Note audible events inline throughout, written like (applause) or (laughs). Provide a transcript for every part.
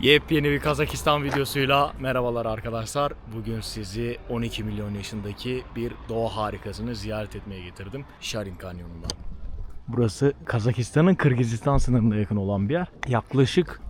Yepyeni bir Kazakistan videosuyla merhabalar arkadaşlar. Bugün sizi 12 milyon yaşındaki bir doğa harikasını ziyaret etmeye getirdim. Şarin Kanyonu'ndan. Burası Kazakistan'ın Kırgızistan sınırına yakın olan bir yer. Yaklaşık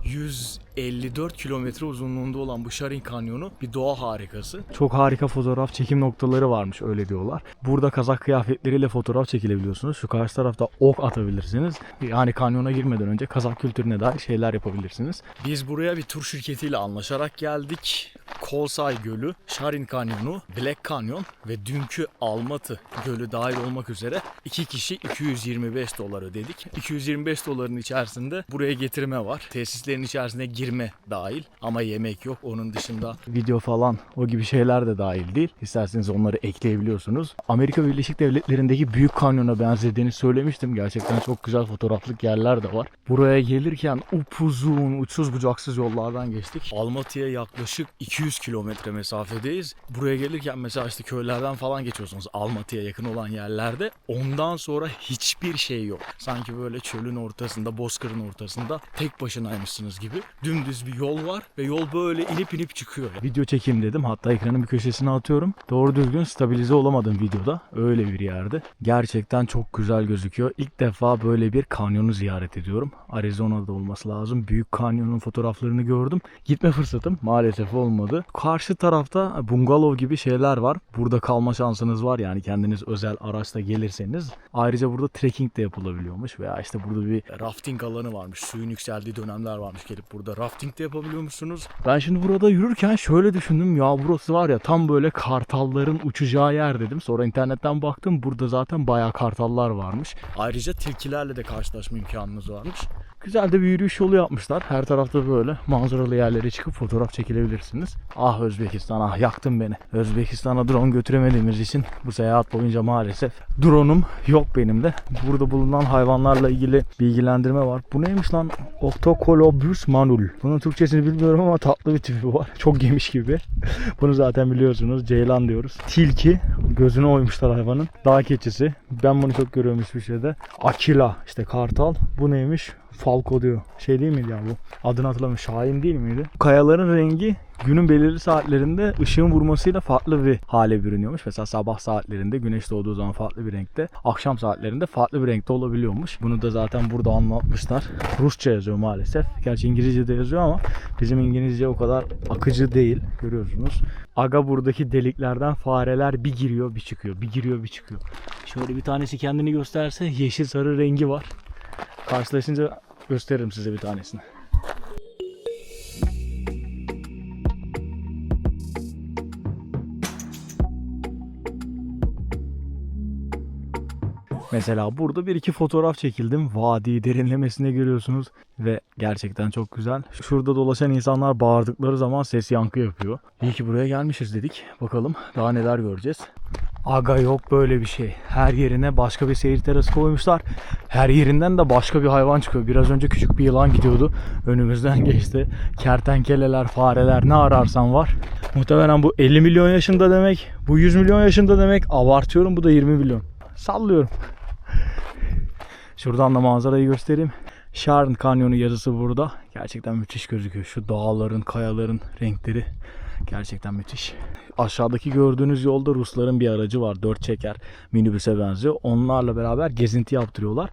154 kilometre uzunluğunda olan bu Şarin Kanyonu bir doğa harikası. Çok harika fotoğraf çekim noktaları varmış öyle diyorlar. Burada kazak kıyafetleriyle fotoğraf çekilebiliyorsunuz. Şu karşı tarafta ok atabilirsiniz. Yani kanyona girmeden önce kazak kültürüne dair şeyler yapabilirsiniz. Biz buraya bir tur şirketiyle anlaşarak geldik. Kolsay Gölü, Şarin Kanyonu, Black Canyon ve dünkü Almatı Gölü dahil olmak üzere iki kişi 225 dolar ödedik. 225 doların içerisinde buraya getirme var. Tesislerin içerisine girme dahil ama yemek yok. Onun dışında video falan o gibi şeyler de dahil değil. İsterseniz onları ekleyebiliyorsunuz. Amerika Birleşik Devletleri'ndeki Büyük Kanyon'a benzediğini söylemiştim. Gerçekten çok güzel fotoğraflık yerler de var. Buraya gelirken upuzun, uçsuz bucaksız yollardan geçtik. Almatı'ya yaklaşık 200 kilometre mesafedeyiz. Buraya gelirken mesela işte köylerden falan geçiyorsunuz Almatı'ya yakın olan yerlerde. Ondan sonra hiçbir şey yok. Sanki böyle çölün ortasında, bozkırın ortasında tek başınaymışsınız gibi. Dümdüz bir yol var ve yol böyle inip inip çıkıyor. Video çekeyim dedim. Hatta ekranın bir köşesine atıyorum. Doğru düzgün stabilize olamadım videoda. Öyle bir yerde. Gerçekten çok güzel gözüküyor. İlk defa böyle bir kanyonu ziyaret ediyorum. Arizona'da olması lazım. Büyük kanyonun fotoğraflarını gördüm. Gitme fırsatım maalesef olmadı. Karşı tarafta bungalov gibi şeyler var. Burada kalma şansınız var yani kendiniz özel araçla gelirseniz. Ayrıca burada trekking de yapılabiliyormuş veya işte burada bir rafting alanı varmış. Suyun yükseldiği dönemler varmış. Gelip burada rafting de yapabiliyormuşsunuz. Ben şimdi burada yürürken şöyle düşündüm ya burası var ya tam böyle kartalların uçacağı yer dedim. Sonra internetten baktım burada zaten bayağı kartallar varmış. Ayrıca tilkilerle de karşılaşma imkanınız varmış. Güzel de bir yürüyüş yolu yapmışlar. Her tarafta böyle manzaralı yerlere çıkıp fotoğraf çekilebilirsiniz. Ah Özbekistan ah yaktın beni. Özbekistan'a drone götüremediğimiz için bu seyahat boyunca maalesef drone'um yok benim de. Burada bulunan hayvanlarla ilgili bilgilendirme var. Bu neymiş lan? Octocolobus manul. Bunun Türkçesini bilmiyorum ama tatlı bir tipi var. Çok geniş gibi. (laughs) Bunu zaten biliyorsunuz. Ceylan diyoruz. Tilki. Gözüne oymuşlar hayvanın. Dağ keçisi. Ben bunu çok görüyorum İsviçre'de. Akila. işte kartal. Bu neymiş? Falco diyor. Şey değil miydi ya bu? Adını hatırlamıyorum. Şahin değil miydi? Kayaların rengi günün belirli saatlerinde ışığın vurmasıyla farklı bir hale bürünüyormuş. Mesela sabah saatlerinde güneş doğduğu zaman farklı bir renkte, akşam saatlerinde farklı bir renkte olabiliyormuş. Bunu da zaten burada anlatmışlar. Rusça yazıyor maalesef. Gerçi İngilizce de yazıyor ama bizim İngilizce o kadar akıcı değil. Görüyorsunuz. Aga buradaki deliklerden fareler bir giriyor bir çıkıyor. Bir giriyor bir çıkıyor. Şöyle bir tanesi kendini gösterse yeşil sarı rengi var. Karşılaşınca gösteririm size bir tanesini. Mesela burada bir iki fotoğraf çekildim. Vadi derinlemesine görüyorsunuz ve gerçekten çok güzel. Şurada dolaşan insanlar bağırdıkları zaman ses yankı yapıyor. İyi ki buraya gelmişiz dedik. Bakalım daha neler göreceğiz. Aga yok böyle bir şey. Her yerine başka bir seyir terası koymuşlar. Her yerinden de başka bir hayvan çıkıyor. Biraz önce küçük bir yılan gidiyordu. Önümüzden (laughs) geçti. Kertenkeleler, fareler ne ararsan var. Muhtemelen bu 50 milyon yaşında demek. Bu 100 milyon yaşında demek. Abartıyorum bu da 20 milyon. Sallıyorum. (laughs) Şuradan da manzarayı göstereyim. Şarn Kanyonu yazısı burada. Gerçekten müthiş gözüküyor. Şu dağların, kayaların renkleri gerçekten müthiş. Aşağıdaki gördüğünüz yolda Rusların bir aracı var. Dört çeker minibüse benziyor. Onlarla beraber gezinti yaptırıyorlar.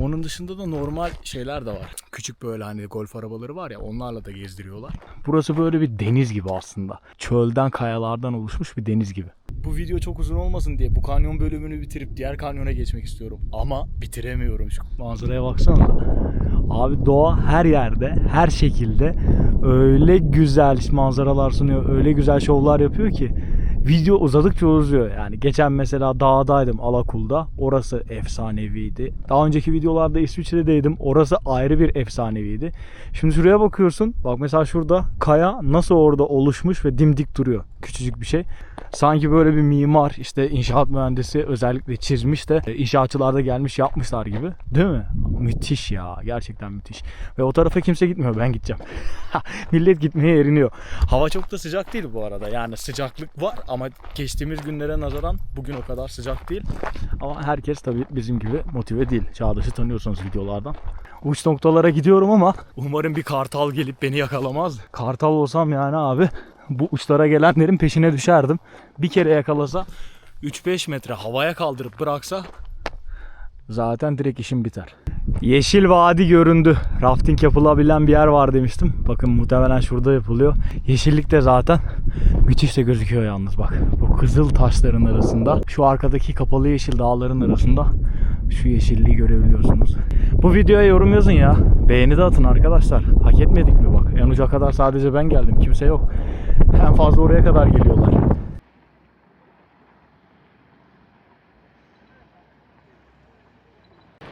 Onun dışında da normal şeyler de var. Küçük böyle hani golf arabaları var ya onlarla da gezdiriyorlar. Burası böyle bir deniz gibi aslında. Çölden kayalardan oluşmuş bir deniz gibi. Bu video çok uzun olmasın diye bu kanyon bölümünü bitirip diğer kanyona geçmek istiyorum. Ama bitiremiyorum şu manzaraya baksana. Abi doğa her yerde, her şekilde öyle güzel manzaralar sunuyor, öyle güzel şovlar yapıyor ki video uzadıkça uzuyor. Yani geçen mesela dağdaydım Alakul'da. Orası efsaneviydi. Daha önceki videolarda İsviçre'deydim. Orası ayrı bir efsaneviydi. Şimdi şuraya bakıyorsun. Bak mesela şurada kaya nasıl orada oluşmuş ve dimdik duruyor. Küçücük bir şey. Sanki böyle bir mimar işte inşaat mühendisi özellikle çizmiş de inşaatçılar da gelmiş yapmışlar gibi. Değil mi? Müthiş ya. Gerçekten müthiş. Ve o tarafa kimse gitmiyor. Ben gideceğim. (laughs) Millet gitmeye eriniyor. Hava çok da sıcak değil bu arada. Yani sıcaklık var ama geçtiğimiz günlere nazaran bugün o kadar sıcak değil. Ama herkes tabii bizim gibi motive değil. Çağdaş'ı tanıyorsunuz videolardan. uç noktalara gidiyorum ama umarım bir kartal gelip beni yakalamaz. Kartal olsam yani abi bu uçlara gelenlerin peşine düşerdim. Bir kere yakalasa 3-5 metre havaya kaldırıp bıraksa zaten direkt işim biter. Yeşil Vadi göründü. Rafting yapılabilen bir yer var demiştim. Bakın muhtemelen şurada yapılıyor. Yeşillik de zaten müthiş de gözüküyor yalnız bak. Bu kızıl taşların arasında, şu arkadaki kapalı yeşil dağların arasında şu yeşilliği görebiliyorsunuz. Bu videoya yorum yazın ya. Beğeni de atın arkadaşlar. Hak etmedik mi bak. En uca kadar sadece ben geldim. Kimse yok. En fazla oraya kadar geliyorlar.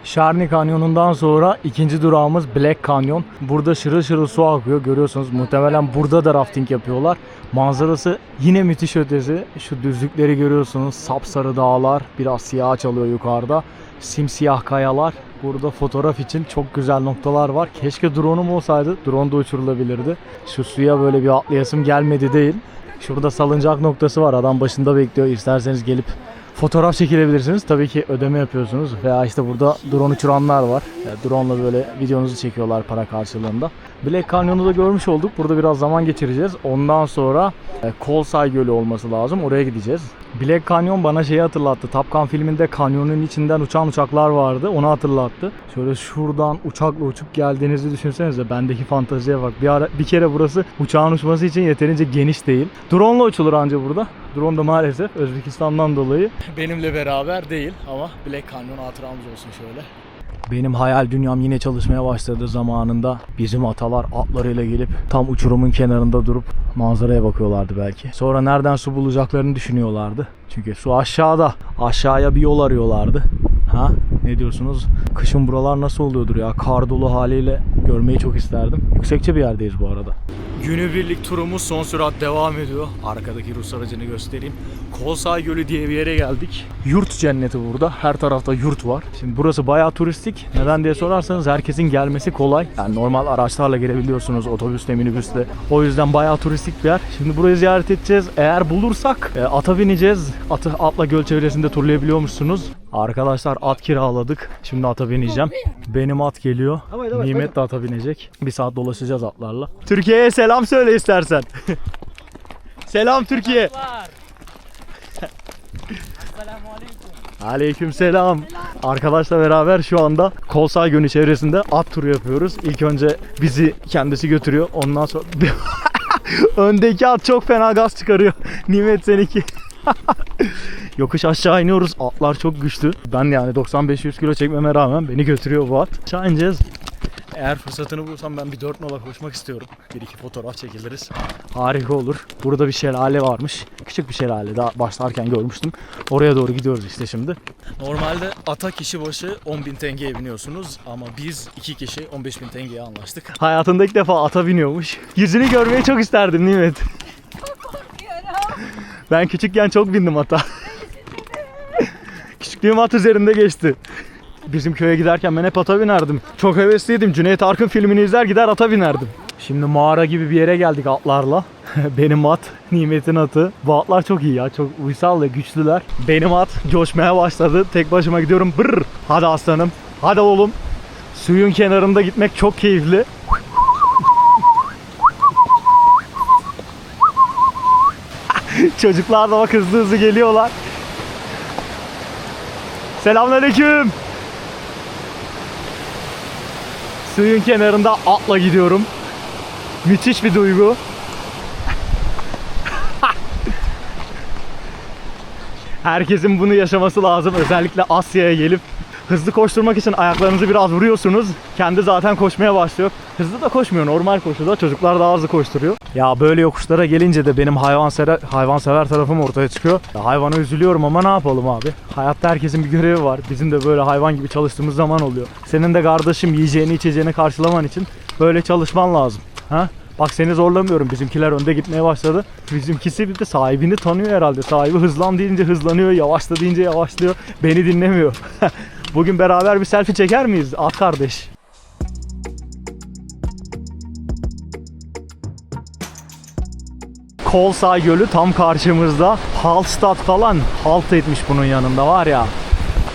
Şarni Kanyonu'ndan sonra ikinci durağımız Black Canyon. Burada şırıl şırıl su akıyor görüyorsunuz. Muhtemelen burada da rafting yapıyorlar. Manzarası yine müthiş ötesi. Şu düzlükleri görüyorsunuz. Sapsarı dağlar. Biraz siyah çalıyor yukarıda. Simsiyah kayalar. Burada fotoğraf için çok güzel noktalar var. Keşke drone'um olsaydı. Drone da uçurulabilirdi. Şu suya böyle bir atlayasım gelmedi değil. Şurada salıncak noktası var. Adam başında bekliyor. İsterseniz gelip fotoğraf çekilebilirsiniz. Tabii ki ödeme yapıyorsunuz. Veya işte burada drone uçuranlar var. Yani drone'la böyle videonuzu çekiyorlar para karşılığında. Black Canyon'u da görmüş olduk. Burada biraz zaman geçireceğiz. Ondan sonra e, Kolsay Gölü olması lazım. Oraya gideceğiz. Black Canyon bana şeyi hatırlattı. Top Gun filminde kanyonun içinden uçan uçaklar vardı. Onu hatırlattı. Şöyle şuradan uçakla uçup geldiğinizi düşünsenize. Bendeki fanteziye bak. Bir, ara, bir kere burası uçağın uçması için yeterince geniş değil. Drone'la uçulur anca burada. Drone da maalesef Özbekistan'dan dolayı. (laughs) Benimle beraber değil ama Black Canyon hatıramız olsun şöyle. Benim hayal dünyam yine çalışmaya başladı zamanında. Bizim atalar atlarıyla gelip tam uçurumun kenarında durup manzaraya bakıyorlardı belki. Sonra nereden su bulacaklarını düşünüyorlardı. Çünkü su aşağıda. Aşağıya bir yol arıyorlardı. Ha? Ne diyorsunuz? Kışın buralar nasıl oluyordur ya? Kar dolu haliyle görmeyi çok isterdim. Yüksekçe bir yerdeyiz bu arada. Günübirlik turumuz son sürat devam ediyor. Arkadaki Rus aracını göstereyim. Kolsay Gölü diye bir yere geldik. Yurt cenneti burada. Her tarafta yurt var. Şimdi burası bayağı turistik. Neden diye sorarsanız herkesin gelmesi kolay. Yani normal araçlarla gelebiliyorsunuz. Otobüsle, minibüsle. O yüzden bayağı turistik bir yer. Şimdi burayı ziyaret edeceğiz. Eğer bulursak e, ata bineceğiz. Atı atla göl çevresinde turlayabiliyormuşsunuz. Arkadaşlar at kiraladık. Şimdi ata bineceğim. Benim at geliyor. Nimet de ata binecek. Bir saat dolaşacağız atlarla. Türkiye'ye selam söyle istersen. (laughs) selam Türkiye. Aleyküm selam. Arkadaşla beraber şu anda Kolsay Gölü çevresinde at turu yapıyoruz. İlk önce bizi kendisi götürüyor. Ondan sonra (laughs) öndeki at çok fena gaz çıkarıyor. (laughs) Nimet seninki. Yokuş aşağı iniyoruz. Atlar çok güçlü. Ben yani 95-100 kilo çekmeme rağmen beni götürüyor bu at. Aşağı ineceğiz. Eğer fırsatını bulursam ben bir 4 nola koşmak istiyorum. Bir iki fotoğraf çekiliriz. Harika olur. Burada bir şelale varmış. Küçük bir şelale. Daha başlarken görmüştüm. Oraya doğru gidiyoruz işte şimdi. Normalde ata kişi başı 10.000 tengeye biniyorsunuz. Ama biz iki kişi 15.000 tengeye anlaştık. Hayatında ilk defa ata biniyormuş. Yüzünü görmeyi çok isterdim Nimet. Ben küçükken çok bindim ata. Küçüklüğüm at üzerinde geçti. Bizim köye giderken ben hep ata binerdim. Çok hevesliydim. Cüneyt Arkın filmini izler gider ata binerdim. Şimdi mağara gibi bir yere geldik atlarla. (laughs) Benim at, Nimet'in atı. Bu atlar çok iyi ya. Çok uysal ve güçlüler. Benim at coşmaya başladı. Tek başıma gidiyorum. Brr. Hadi aslanım. Hadi oğlum. Suyun kenarında gitmek çok keyifli. (laughs) Çocuklar da bak hızlı hızlı geliyorlar. Selamünaleyküm. Suyun kenarında atla gidiyorum. Müthiş bir duygu. (laughs) Herkesin bunu yaşaması lazım. Özellikle Asya'ya gelip hızlı koşturmak için ayaklarınızı biraz vuruyorsunuz. Kendi zaten koşmaya başlıyor. Hızlı da koşmuyor. Normal koşuda çocuklar daha hızlı koşturuyor. Ya böyle yokuşlara gelince de benim hayvansever, hayvansever tarafım ortaya çıkıyor. Ya hayvana üzülüyorum ama ne yapalım abi? Hayatta herkesin bir görevi var. Bizim de böyle hayvan gibi çalıştığımız zaman oluyor. Senin de kardeşim yiyeceğini içeceğini karşılaman için böyle çalışman lazım. Ha? Bak seni zorlamıyorum. Bizimkiler önde gitmeye başladı. Bizimkisi bir de sahibini tanıyor herhalde. Sahibi hızlan deyince hızlanıyor, yavaşla deyince yavaşlıyor. Beni dinlemiyor. (laughs) Bugün beraber bir selfie çeker miyiz? At kardeş. Kolsay Gölü tam karşımızda. Hallstatt falan halt etmiş bunun yanında var ya.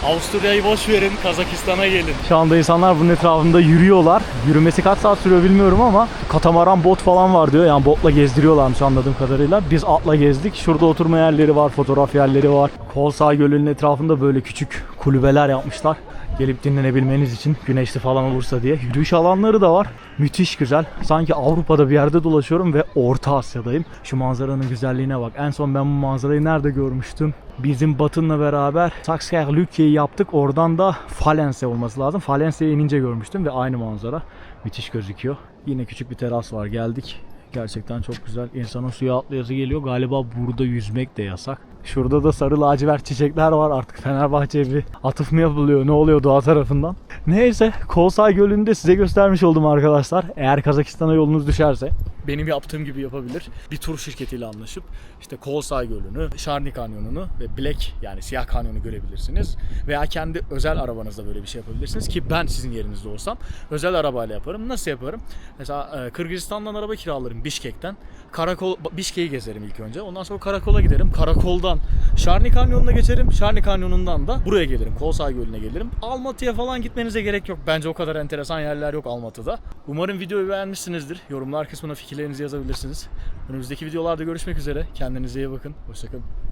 Avusturya'yı boş verin, Kazakistan'a gelin. Şu anda insanlar bunun etrafında yürüyorlar. Yürümesi kaç saat sürüyor bilmiyorum ama katamaran bot falan var diyor. Yani botla gezdiriyorlarmış anladığım kadarıyla. Biz atla gezdik. Şurada oturma yerleri var, fotoğraf yerleri var. Kolsay Gölü'nün etrafında böyle küçük kulübeler yapmışlar. Gelip dinlenebilmeniz için güneşli falan olursa diye. Yürüyüş alanları da var. Müthiş güzel. Sanki Avrupa'da bir yerde dolaşıyorum ve Orta Asya'dayım. Şu manzaranın güzelliğine bak. En son ben bu manzarayı nerede görmüştüm? Bizim Batın'la beraber Sakskerlükye'yi yaptık. Oradan da Falense olması lazım. Falense'ye inince görmüştüm ve aynı manzara. Müthiş gözüküyor. Yine küçük bir teras var. Geldik. Gerçekten çok güzel. İnsanın suya atlayası geliyor. Galiba burada yüzmek de yasak. Şurada da sarı lacivert çiçekler var. Artık Fenerbahçe bir atıf mı yapılıyor? Ne oluyor doğa tarafından? Neyse Kolsay Gölü'nü de size göstermiş oldum arkadaşlar. Eğer Kazakistan'a yolunuz düşerse benim yaptığım gibi yapabilir. Bir tur şirketiyle anlaşıp işte Kolsay Gölü'nü, Şarni Kanyonu'nu ve Black yani Siyah Kanyonu görebilirsiniz. Veya kendi özel arabanızda böyle bir şey yapabilirsiniz ki ben sizin yerinizde olsam özel arabayla yaparım. Nasıl yaparım? Mesela e, Kırgızistan'dan araba kiralarım Bişkek'ten. Karakol Bişkek'i gezerim ilk önce. Ondan sonra karakola giderim. Karakoldan Şarni Kanyonu'na geçerim. Şarni Kanyonu'ndan da buraya gelirim. Kolsay Gölü'ne gelirim. Almatı'ya falan gitmenize gerek yok. Bence o kadar enteresan yerler yok Almatı'da. Umarım videoyu beğenmişsinizdir. Yorumlar kısmına fikirlerinizi yazabilirsiniz. Önümüzdeki videolarda görüşmek üzere. Kendinize iyi bakın. Hoşçakalın.